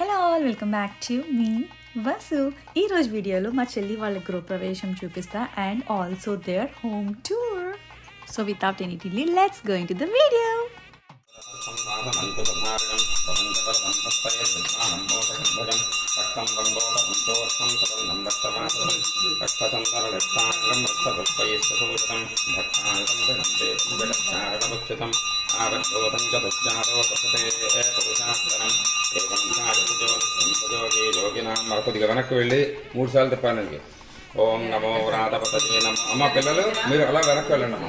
Hello all welcome back to me Vasu ఈరోజు వీడియోలో మా చెల్లి వాళ్ళ గృహప్రవేశం చూపిస్తా and also their home tour so without any delay let's going to the video కొద్దిగా వెనక్కి వెళ్ళి మూడు సార్లు తిప్పానండి ఓం నమో వ్రాతపతయే నమో. అమ్మ పిల్లలు మీరు అలా వెనక్కి వెళ్ళండి అమ్మ.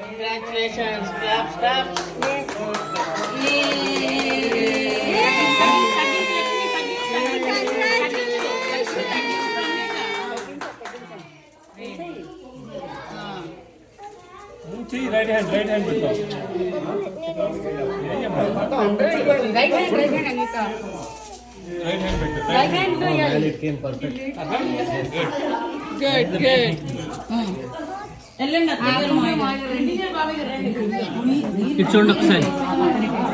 Congratulations. Clap, clap. Right hand, right hand. Right hand better. Right hand no, yeah. Well, it came perfect. Good, good. It's on the side.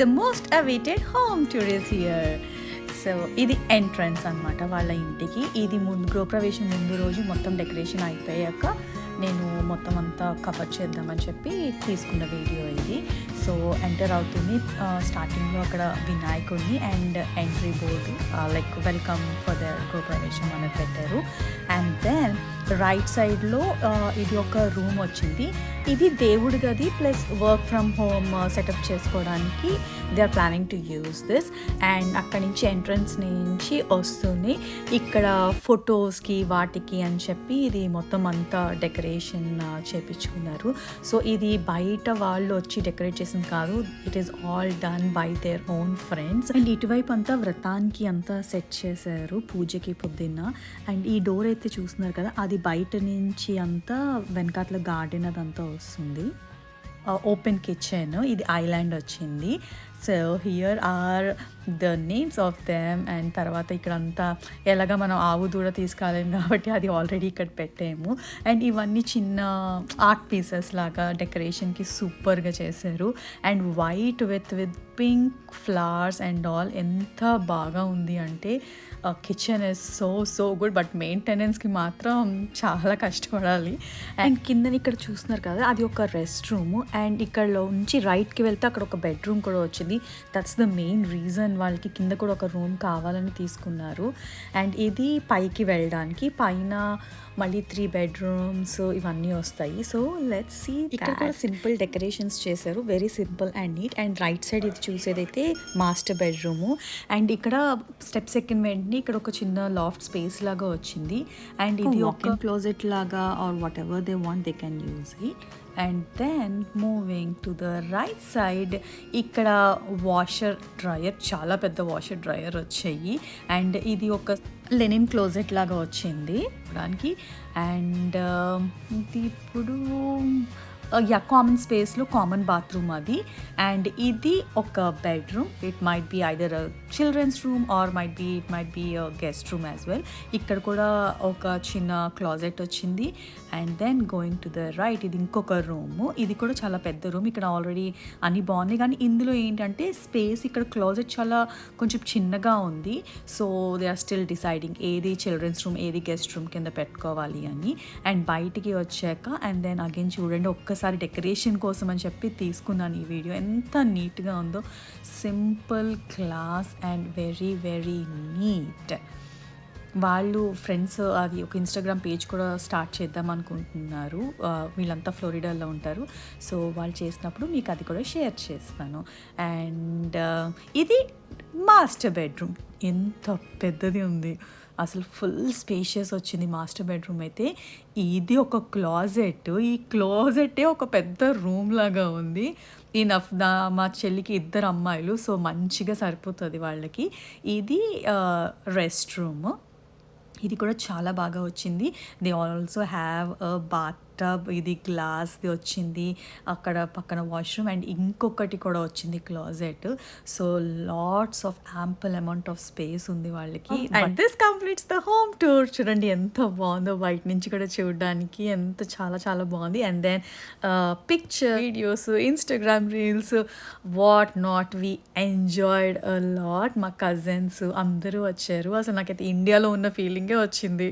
The most awaited home tour is here so ఇది entrance అన్నమాట వాళ్ళ ఇంటికి. ఇది ముందు గృహప్రవేశం ముందు రోజు మొత్తం డెకరేషన్ అయిపోయాక నేను మొత్తం అంతా కవర్ చేద్దామని చెప్పి తీసుకున్న వీడియో ఇది. సో ఎంటర్ అవుతుంది. స్టార్టింగ్లో అక్కడ వినాయకుడిని and entry board like welcome for the గృహప్రవేశం అనేది పెట్టారు. అండ్ దెన్ రైట్ సైడ్లో ఇది ఒక రూమ్ వచ్చింది. ఇది దేవుడి గది plus work from home setup చేసుకోవడానికి they are planning to use this and అక్కడి నుంచి ఎంట్రన్స్ నుంచి వస్తుంది. ఇక్కడ ఫొటోస్కి వాటికి అని చెప్పి ఇది మొత్తం అంతా డెకరేషన్ చేపించుకున్నారు. సో ఇది బయట వాళ్ళు వచ్చి డెకరేట్ చేసింది కాదు. It is all done by their own friends and ఇటువైపు అంతా వ్రతానికి అంతా సెట్ చేశారు పూజకి పొద్దున్న. అండ్ ఈ డోర్ అయితే చూస్తున్నారు కదా అది బయట నుంచి అంతా వెనకాతల గార్డెన్ అదంతా వస్తుంది. ఓపెన్ కిచెన్ ఇది ఐలాండ్ వచ్చింది. So here are the names of them and తర్వాత ఇక్కడ అంతా ఎలాగ మనం ఆవు దూడ తీసుకెళ్ళాము కాబట్టి అది ఆల్రెడీ ఇక్కడ పెట్టాము. అండ్ ఇవన్నీ చిన్న ఆర్ట్ పీసెస్ లాగా డెకరేషన్కి సూపర్గా చేశారు. And white with with pink flowers and all ఎంత బాగా ఉంది అంటే kitchen is so so good but మెయింటెనెన్స్కి మాత్రం చాలా కష్టపడాలి. అండ్ కింద ఇక్కడ చూస్తున్నారు కదా అది ఒక రెస్ట్ రూమ్ అండ్ ఇక్కడ నుంచి రైట్కి వెళ్తే అక్కడ ఒక బెడ్రూమ్ కూడా వచ్చింది. దట్స్ ద మెయిన్ రీజన్ వాళ్ళకి కింద కూడా ఒక రూమ్ కావాలని తీసుకున్నారు. అండ్ ఇది పైకి వెళ్ళడానికి పైన మళ్ళీ త్రీ బెడ్రూమ్స్ ఇవన్నీ వస్తాయి. సో లెట్స్ సీ ఇక్కడ కూడా సింపుల్ డెకరేషన్స్ చేశారు. Very simple and neat and right side ఇది చూసేదైతే మాస్టర్ బెడ్రూమ్ అండ్ ఇక్కడ స్టెప్స్ ఎక్కిన వెంటనే ఇక్కడ ఒక చిన్న లాఫ్ట్ స్పేస్ లాగా వచ్చింది. అండ్ ఇది ఒక క్లోజెట్ లాగా or whatever they want they can use it and then moving to the right side ఇక్కడ వాషర్ డ్రయర్ చాలా పెద్ద వాషర్ డ్రయర్ వచ్చాయి. అండ్ ఇది ఒక లెనిన్ క్లోజెట్ లాగా వచ్చింది. దానికి అండ్ um, ఇది ఇప్పుడు యా కామన్ స్పేస్లో కామన్ బాత్రూమ్ అది. అండ్ ఇది ఒక bedroom it might be either children's room or might be it might be guest room as well ఇక్కడ కూడా ఒక చిన్న క్లాజెట్ వచ్చింది. And then going to the right ఇది ఇంకొక రూమ్ ఇది కూడా చాలా పెద్ద రూమ్ ఇక్కడ ఆల్రెడీ అన్ని బాగున్నాయి. కానీ ఇందులో ఏంటంటే స్పేస్ ఇక్కడ క్లాజెట్ చాలా కొంచెం చిన్నగా ఉంది. So they are still deciding ఏది చిల్డ్రన్స్ రూమ్ ఏది గెస్ట్ రూమ్ కింద పెట్టుకోవాలి అని. అండ్ బయటికి వచ్చాక అండ్ దెన్ అగైన్ చూడండి ఒక్క ఒకసారి డెకరేషన్ కోసం అని చెప్పి తీసుకున్నాను ఈ వీడియో. ఎంత నీట్గా ఉందో. Simple class and very very neat. వాళ్ళు ఫ్రెండ్స్ అది ఒక ఇన్స్టాగ్రామ్ పేజ్ కూడా స్టార్ట్ చేద్దాం అనుకుంటున్నారు. వీళ్ళంతా ఫ్లోరిడాలో ఉంటారు. సో వాళ్ళు చేసినప్పుడు మీకు అది కూడా షేర్ చేస్తాను. అండ్ ఇది మాస్టర్ బెడ్రూమ్. ఎంత పెద్దది ఉంది. అసలు ఫుల్ స్పేషియస్ వచ్చింది మాస్టర్ బెడ్రూమ్ అయితే. ఇది ఒక క్లాజెట్. ఈ క్లాజెటే ఒక పెద్ద రూమ్ లాగా ఉంది. ఈ నఫ్ నా మా చెల్లికి ఇద్దరు అమ్మాయిలు సో మంచిగా సరిపోతుంది వాళ్ళకి. ఇది రెస్ట్ రూమ్ ఇది కూడా చాలా బాగా వచ్చింది. They also have a bathtub ఇది గ్లాస్ది వచ్చింది అక్కడ పక్కన వాష్రూమ్ అండ్ ఇంకొకటి కూడా వచ్చింది closet so lots of ample amount of space ఉంది వాళ్ళకి. And this completes the home tour చూడండి ఎంత బాగుందో బయట నుంచి కూడా చూడడానికి ఎంత చాలా చాలా బాగుంది. And then picture videos Instagram reels what not we enjoyed lot మా కజిన్స్ అందరూ వచ్చారు. అసలు నాకైతే ఇండియాలో ఉన్న ఫీలింగే వచ్చింది.